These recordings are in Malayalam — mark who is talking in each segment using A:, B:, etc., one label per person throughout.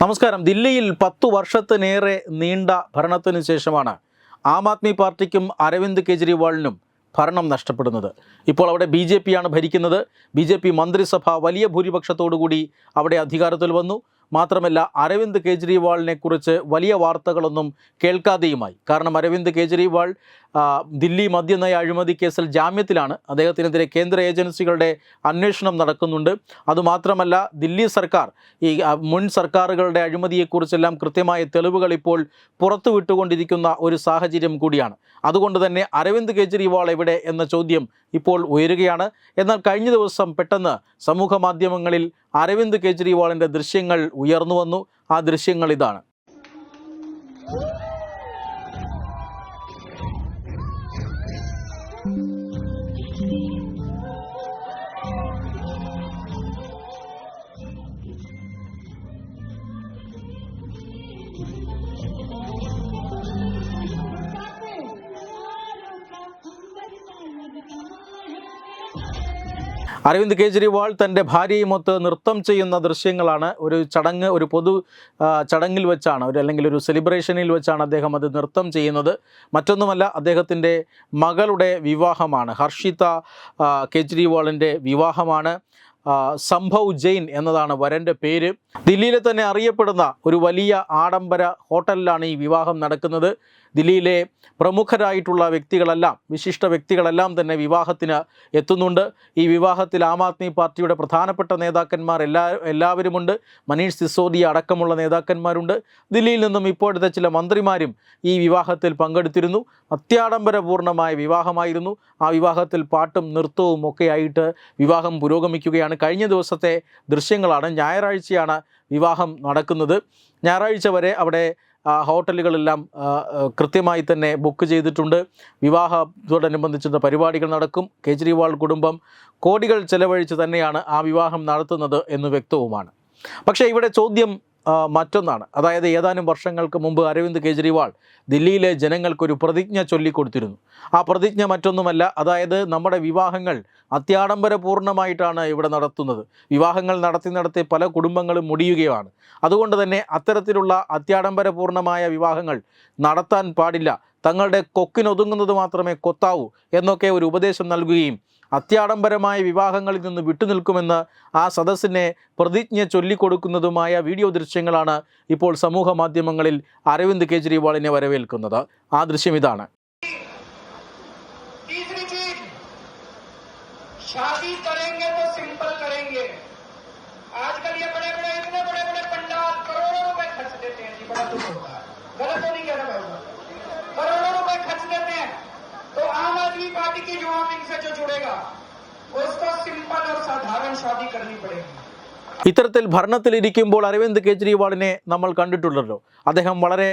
A: നമസ്കാരം. ദില്ലിയിൽ പത്തു വർഷത്തിനേറെ നീണ്ട ഭരണത്തിന് ശേഷമാണ് ആം ആദ്മി പാർട്ടിക്കും അരവിന്ദ് കെജ്രിവാളിനും ഭരണം നഷ്ടപ്പെടുന്നത്. ഇപ്പോൾ അവിടെ ബി ജെ പിയാണ് ഭരിക്കുന്നത്. ബി ജെ പി മന്ത്രിസഭ വലിയ ഭൂരിപക്ഷത്തോടുകൂടി അവിടെ അധികാരത്തിൽ വന്നു. മാത്രമല്ല അരവിന്ദ് കെജ്രിവാളിനെ കുറിച്ച് വലിയ വാർത്തകളൊന്നും കേൾക്കാതെയുമായി. കാരണം അരവിന്ദ് കെജ്രിവാൾ ദില്ലി മദ്യനയ അഴിമതി കേസിൽ ജാമ്യത്തിലാണ്. അദ്ദേഹത്തിനെതിരെ കേന്ദ്ര ഏജൻസികളുടെ അന്വേഷണം നടക്കുന്നുണ്ട്. അതുമാത്രമല്ല ദില്ലി സർക്കാർ ഈ മുൻ സർക്കാരുകളുടെ അഴിമതിയെക്കുറിച്ചെല്ലാം കൃത്യമായ തെളിവുകൾ ഇപ്പോൾ പുറത്തുവിട്ടുകൊണ്ടിരിക്കുന്ന ഒരു സാഹചര്യം കൂടിയാണ്. അതുകൊണ്ട് തന്നെ അരവിന്ദ് കെജ്രിവാൾ എവിടെ എന്ന ചോദ്യം ഇപ്പോൾ ഉയരുകയാണ്. എന്നാൽ കഴിഞ്ഞ ദിവസം പെട്ടെന്ന് സമൂഹ മാധ്യമങ്ങളിൽ അരവിന്ദ് കെജ്രിവാളിന്റെ ദൃശ്യങ്ങൾ ഉയർന്നു വന്നു. ആ ദൃശ്യങ്ങൾ ഇതാണ് അരവിന്ദ് കെജ്രിവാൾ തന്റെ ഭാര്യയുമൊത്ത് നൃത്തം ചെയ്യുന്ന ദൃശ്യങ്ങളാണ്. ഒരു ചടങ്ങ് ഒരു പൊതു ചടങ്ങിൽ വെച്ചാണ് ഒരു അല്ലെങ്കിൽ ഒരു സെലിബ്രേഷനിൽ വെച്ചാണ് അദ്ദേഹം അത് നൃത്തം ചെയ്യുന്നത്. മറ്റൊന്നുമല്ല അദ്ദേഹത്തിന്റെ മകളുടെ വിവാഹമാണ്. ഹർഷിത കെജ്രിവാളിന്റെ വിവാഹമാണ്. സംഭവ് ജെയിൻ എന്നതാണ് വരന്റെ പേര്. ദില്ലിയിലെ തന്നെ അറിയപ്പെടുന്ന ഒരു വലിയ ആഡംബര ഹോട്ടലിലാണ് ഈ വിവാഹം നടക്കുന്നത്. ദില്ലിയിലെ പ്രമുഖരായിട്ടുള്ള വ്യക്തികളെല്ലാം വിശിഷ്ട വ്യക്തികളെല്ലാം തന്നെ വിവാഹത്തിന് എത്തുന്നുണ്ട്. ഈ വിവാഹത്തിൽ ആം ആദ്മി പാർട്ടിയുടെ പ്രധാനപ്പെട്ട നേതാക്കന്മാർ എല്ലാ എല്ലാവരുമുണ്ട്. മനീഷ് സിസോദിയ അടക്കമുള്ള നേതാക്കന്മാരുണ്ട്. ദില്ലിയിൽ നിന്നും ഇപ്പോഴത്തെ ചില മന്ത്രിമാരും ഈ വിവാഹത്തിൽ പങ്കെടുത്തിരുന്നു. അത്യാഡംബരപൂർണമായ വിവാഹമായിരുന്നു. ആ വിവാഹത്തിൽ പാട്ടും നൃത്തവും ഒക്കെയായിട്ട് വിവാഹം പുരോഗമിക്കുകയാണ്. കഴിഞ്ഞ ദിവസത്തെ ദൃശ്യങ്ങളാണ് ഞായറാഴ്ചയാണ് വിവാഹം നടക്കുന്നത്. ഞായറാഴ്ച വരെ അവിടെ ഹോട്ടലുകളെല്ലാം കൃത്യമായി തന്നെ ബുക്ക് ചെയ്തിട്ടുണ്ട്. വിവാഹത്തോടനുബന്ധിച്ചുള്ള പരിപാടികൾ നടക്കും. കേജ്രിവാൾ കുടുംബം കോടികൾ ചെലവഴിച്ച് തന്നെയാണ് ആ വിവാഹം നടത്തുന്നത് എന്ന് വ്യക്തവുമാണ്. പക്ഷേ ഇവിടെ ചോദ്യം മറ്റൊന്നാണ്. അതായത് ഏതാനും വർഷങ്ങൾക്ക് മുമ്പ് അരവിന്ദ് കെജ്രിവാൾ ദില്ലിയിലെ ജനങ്ങൾക്കൊരു പ്രതിജ്ഞ ചൊല്ലിക്കൊടുത്തിരുന്നു. ആ പ്രതിജ്ഞ മറ്റൊന്നുമല്ല അതായത് നമ്മുടെ വിവാഹങ്ങൾ അത്യാഡംബരപൂർണമായിട്ടാണ് ഇവിടെ നടത്തുന്നത്. വിവാഹങ്ങൾ നടത്തി നടത്തി പല കുടുംബങ്ങളും മുടിയുകയാണ്. അതുകൊണ്ട് തന്നെ അത്തരത്തിലുള്ള അത്യാഡംബരപൂർണമായ വിവാഹങ്ങൾ നടത്താൻ പാടില്ല. തങ്ങളുടെ കൊക്കിനൊതുങ്ങുന്നത് മാത്രമേ കൊത്താവൂ എന്നൊക്കെ ഒരു ഉപദേശം നൽകുകയും അത്യാഡംബരമായ വിവാഹങ്ങളിൽ നിന്ന് വിട്ടുനിൽക്കുമെന്ന് ആ സദസ്സിനെ പ്രതിജ്ഞ ചൊല്ലിക്കൊടുക്കുന്നതുമായ വീഡിയോ ദൃശ്യങ്ങളാണ് ഇപ്പോൾ സമൂഹ മാധ്യമങ്ങളിൽ അരവിന്ദ് കെജ്രിവാളിനെ വരവേൽക്കുന്നത്. ആ ദൃശ്യം ഇതാണ്. ഇത്തരത്തിൽ ഭരണത്തിലിരിക്കുമ്പോൾ അരവിന്ദ് കെജ്രിവാളിനെ നമ്മൾ കണ്ടിട്ടുള്ളല്ലോ അദ്ദേഹം വളരെ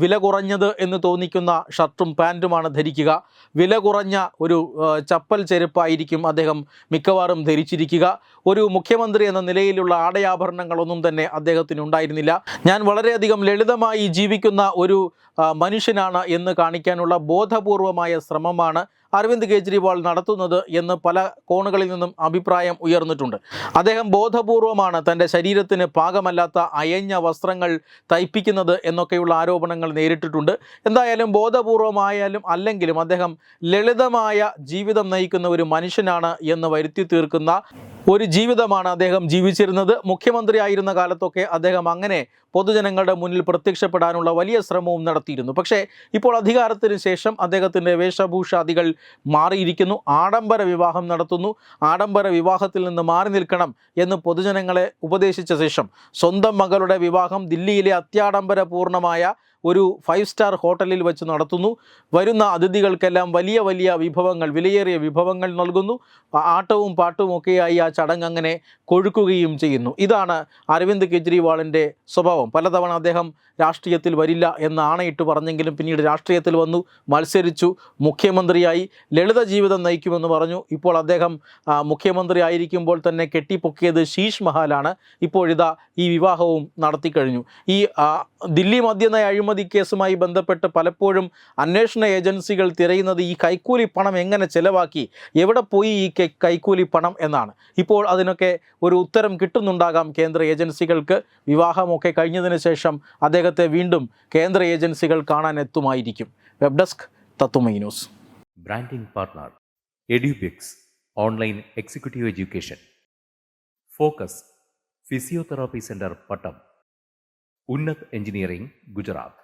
A: വില കുറഞ്ഞത് എന്ന് തോന്നിക്കുന്ന ഷർട്ടും പാന്റുമാണ് ധരിക്കുക. വില കുറഞ്ഞ ഒരു ചപ്പൽ ചെരുപ്പായിരിക്കും അദ്ദേഹം മിക്കവാറും ധരിച്ചിരിക്കുക. ഒരു മുഖ്യമന്ത്രി എന്ന നിലയിലുള്ള ആടയാഭരണങ്ങളൊന്നും തന്നെ അദ്ദേഹത്തിന് ഉണ്ടായിരുന്നില്ല. ഞാൻ വളരെയധികം ലളിതമായി ജീവിക്കുന്ന ഒരു മനുഷ്യനാണ് എന്ന് കാണിക്കാനുള്ള ബോധപൂർവമായ ശ്രമമാണ് അരവിന്ദ് കെജ്രിവാൾ നടത്തുന്നത് എന്ന് പല കോണുകളിൽ നിന്നും അഭിപ്രായം ഉയർന്നിട്ടുണ്ട്. അദ്ദേഹം ബോധപൂർവമാണ് തന്റെ ശരീരത്തിന് പാകമല്ലാത്ത അയഞ്ഞ വസ്ത്രങ്ങൾ തയ്പ്പിക്കുന്നത് എന്നൊക്കെയുള്ള ആരോപണങ്ങൾ നേരിട്ടിട്ടുണ്ട്. എന്തായാലും ബോധപൂർവമായാലും അല്ലെങ്കിലും അദ്ദേഹം ലളിതമായ ജീവിതം നയിക്കുന്ന ഒരു മനുഷ്യനാണ് എന്ന് വരുത്തി തീർക്കുന്ന ഒരു ജീവിതമാണ് അദ്ദേഹം ജീവിച്ചിരുന്നത്. മുഖ്യമന്ത്രി ആയിരുന്ന കാലത്തൊക്കെ അദ്ദേഹം അങ്ങനെ പൊതുജനങ്ങളുടെ മുന്നിൽ പ്രത്യക്ഷപ്പെടാനുള്ള വലിയ ശ്രമവും നടത്തിയിരുന്നു. പക്ഷേ ഇപ്പോൾ അധികാരത്തിന് ശേഷം അദ്ദേഹത്തിന്റെ വേഷഭൂഷാദികൾ മാറിയിരിക്കുന്നു. ആഡംബര വിവാഹം നടത്തുന്നു. ആഡംബര വിവാഹത്തിൽ നിന്ന് മാറി നിൽക്കണം എന്ന് പൊതുജനങ്ങളെ ഉപദേശിച്ച ശേഷം സ്വന്തം മകളുടെ വിവാഹം ദില്ലിയിലെ അത്യാഡംബരപൂർണമായ ഒരു ഫൈവ് സ്റ്റാർ ഹോട്ടലിൽ വെച്ച് നടത്തുന്നു. വരുന്ന അതിഥികൾക്കെല്ലാം വലിയ വലിയ വിഭവങ്ങൾ വിലയേറിയ വിഭവങ്ങൾ നൽകുന്നു. ആട്ടവും പാട്ടും ഒക്കെയായി ആ ചടങ്ങ് അങ്ങനെ കൊഴുക്കുകയും ചെയ്യുന്നു. ഇതാണ് അരവിന്ദ് കെജ്രിവാളിന്റെ സ്വഭാവം. പലതവണ അദ്ദേഹം രാഷ്ട്രീയത്തിൽ വരില്ല എന്ന് ആണയിട്ട് പറഞ്ഞെങ്കിലും പിന്നീട് രാഷ്ട്രീയത്തിൽ വന്നു മത്സരിച്ചു മുഖ്യമന്ത്രിയായി ലളിത ജീവിതം നയിക്കുമെന്ന് പറഞ്ഞു. ഇപ്പോൾ അദ്ദേഹം മുഖ്യമന്ത്രി ആയിരിക്കുമ്പോൾ തന്നെ കെട്ടിപ്പൊക്കിയത് ശീഷ് മഹാലാണ്. ഇപ്പോഴിതാ ഈ വിവാഹവും നടത്തിക്കഴിഞ്ഞു ഈ ദില്ലി മദ്യനയ അഴിമതി അഴിമതി കേസുമായി ബന്ധപ്പെട്ട് പലപ്പോഴും അന്വേഷണ ഏജൻസികൾ തിരയുന്നത് ഈ കൈക്കൂലി പണം എങ്ങനെ ചെലവാക്കി എവിടെ പോയി ഈ കൈക്കൂലി പണം എന്നാണ്. ഇപ്പോൾ അതിനൊക്കെ ഒരു ഉത്തരം കിട്ടുന്നുണ്ടാകാം കേന്ദ്ര ഏജൻസികൾക്ക്. വിവാഹമൊക്കെ കഴിഞ്ഞതിന് ശേഷം അദ്ദേഹത്തെ വീണ്ടും കേന്ദ്ര ഏജൻസികൾ കാണാൻ എത്തുമായിരിക്കും. വെബ് ഡെസ്ക് തത്തുമൈ news.
B: Branding partner Edubix online executive education. Focus physiotherapy centre Pattom. Unnat engineering Gujarat.